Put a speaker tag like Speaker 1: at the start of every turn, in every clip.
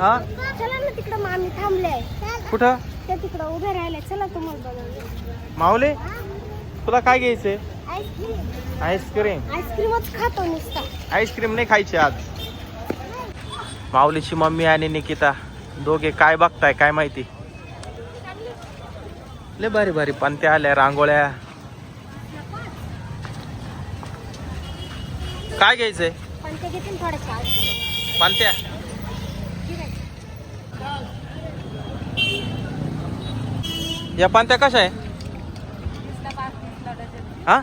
Speaker 1: हा?
Speaker 2: चला ना तिकडं मामी थांबले.
Speaker 1: कुठं?
Speaker 2: तिकडं उभे राहिले. चला तुम्हाला बनवलं
Speaker 1: माऊली तुला काय घ्यायचंय?
Speaker 2: आईस्क्रीम.
Speaker 1: आईस्क्रीम.
Speaker 2: आईस्क्रीमच खातो नुसता.
Speaker 1: आईस्क्रीम नाही खायची आज. माऊलीची मम्मी आणि निकिता दोघे काय बघताय काय माहिती? लय भारी भारी पंत्या आल्या रांगोळ्या. काय घ्यायचंय? पंत्या. या पांत्या कशा आहे? हा?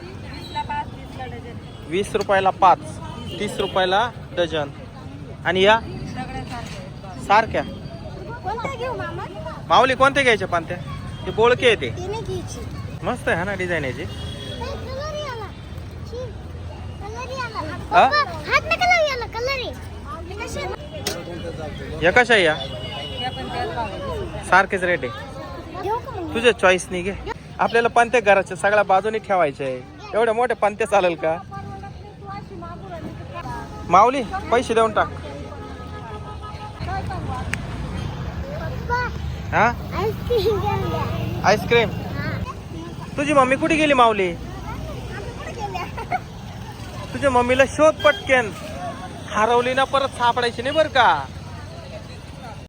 Speaker 1: वीस रुपयाला पाच तीस रुपयाला डझन. आणि या? सारख्या. माऊली कोणते घ्यायचे पांत्या ते बोळके आहे ते. मस्त आहे हा ना डिझाईन याची. या कशा आहे या? सारखेच रेट आहे. तुझ्या चॉईस नाही घे आपल्याला पंत्या घराच्या सगळ्या बाजूने ठेवायचे आहे. एवढ्या मोठ्या पंत्या चालेल का? माऊली पैसे देऊन टाक. हा?
Speaker 2: आईस्क्रीम
Speaker 1: आईस्क्रीम तुझी मम्मी कुठे गेली माऊली? तुझ्या मम्मीला शोध पटकेन. हरवली ना परत सापडायची नाही बरं का?